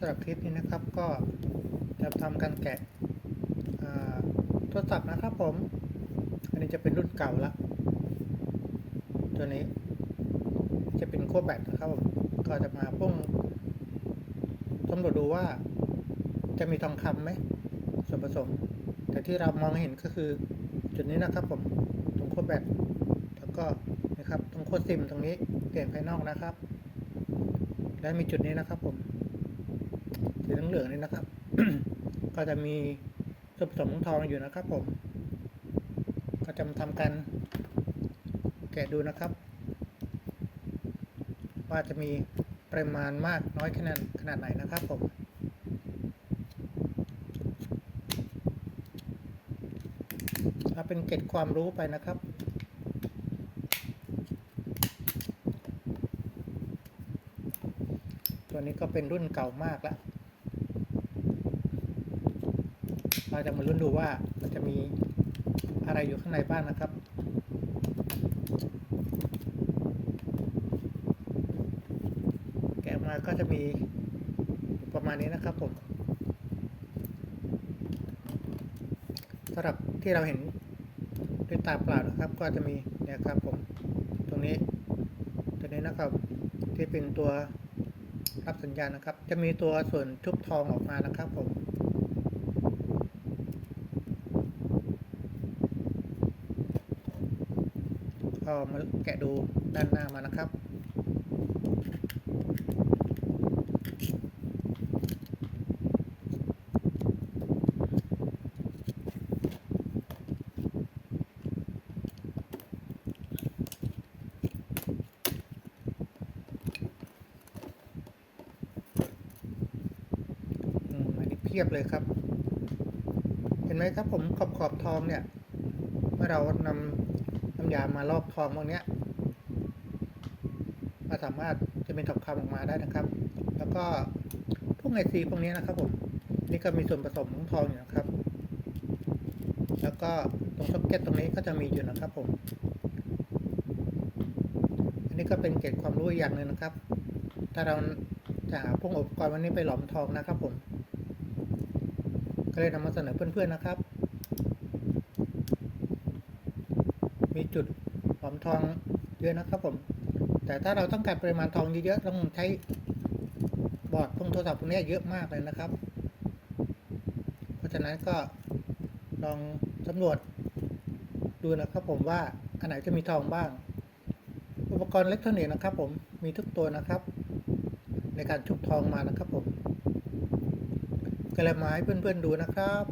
สำหรับคลิปนี้นะครับก็จะทำการแกะโทรศัพท์นะครับผม อันนี้จะเป็นรุ่นเก่าละ ตัวนี้จะเป็นขั้วแบตนะครับผมก็จะมาพุ่งสำรวจดูว่าจะมีทองคำไหมส่วนผสม แต่ที่เรามองเห็นก็คือจุดนี้นะครับผมตรงขั้วแบตแล้วก็นะครับตรงขั้วซิมตรงนี้เปลี่ยนภายนอกนะครับ และมีจุดนี้นะครับผม สีเหลืองๆนี่นะครับ ก็จะมีส่วนผสมของทองอยู่นะครับ ผม ก็จะมาทำการแกะดูนะครับ ว่าจะมีปริมาณมากน้อยขนาดขนาดไหนนะครับผมเอาเป็นเกร็ดความรู้ไปนะครับตัวนี้ก็เป็นรุ่นเก่ามากแล้ว เราจะมาลุ้นดูว่ามันจะมีอะไรอยู่ข้างในบ้างนะครับแกะมาก็จะมีประมาณนี้นะครับผมสำหรับที่เราเห็นด้วยตาเปล่านะครับ ก็จะมีเนี่ยครับผมตรงนี้ตัวนี้นะครับที่เป็นตัวรับสัญญาณนะครับ จะมีตัวส่วนชุบทองออกมานะครับผม ก็มาแกะดูด้านหน้ามานะครับอืมอันนี้เพียบเลยครับ เห็นไหมครับผมขอบขอบทองเนี่ย เมื่อเรานำ น้ำยามาลอกทองพวกเนี้ยมาสามารถจะเป็นทองคำออกมาได้นะครับ แล้วก็พวกไอซีพวกนี้นะครับผมนี่ก็มีส่วนผสมของทองอยู่นะครับ แล้วก็ตรงซ็อกเก็ตตรงนี้ก็จะมีอยู่นะครับผม อันนี้ก็เป็นเกร็ดความรู้อีกอย่างหนึ่งนะครับ ถ้าเราจะหาพวกอุปกรณ์วันนี้ไปหลอมทองนะครับผม ก็เลยนำมาเสนอเพื่อนๆนะครับ มีจุดหอมทองเยอะนะครับผม แต่ถ้าเราต้องการปริมาณทองเยอะๆต้องใช้บอร์ดพวกโทรศัพท์พวกนี้เยอะมากเลยนะครับ เพราะฉะนั้นก็ลองสำรวจดูนะครับผมว่าอันไหนจะมีทองบ้าง อุปกรณ์อิเล็กทรอนิกส์นะครับ ผมมีทุกตัวนะครับ ในการชุบทองมานะครับผมก็เลยมาให้เพื่อนๆดูนะครับ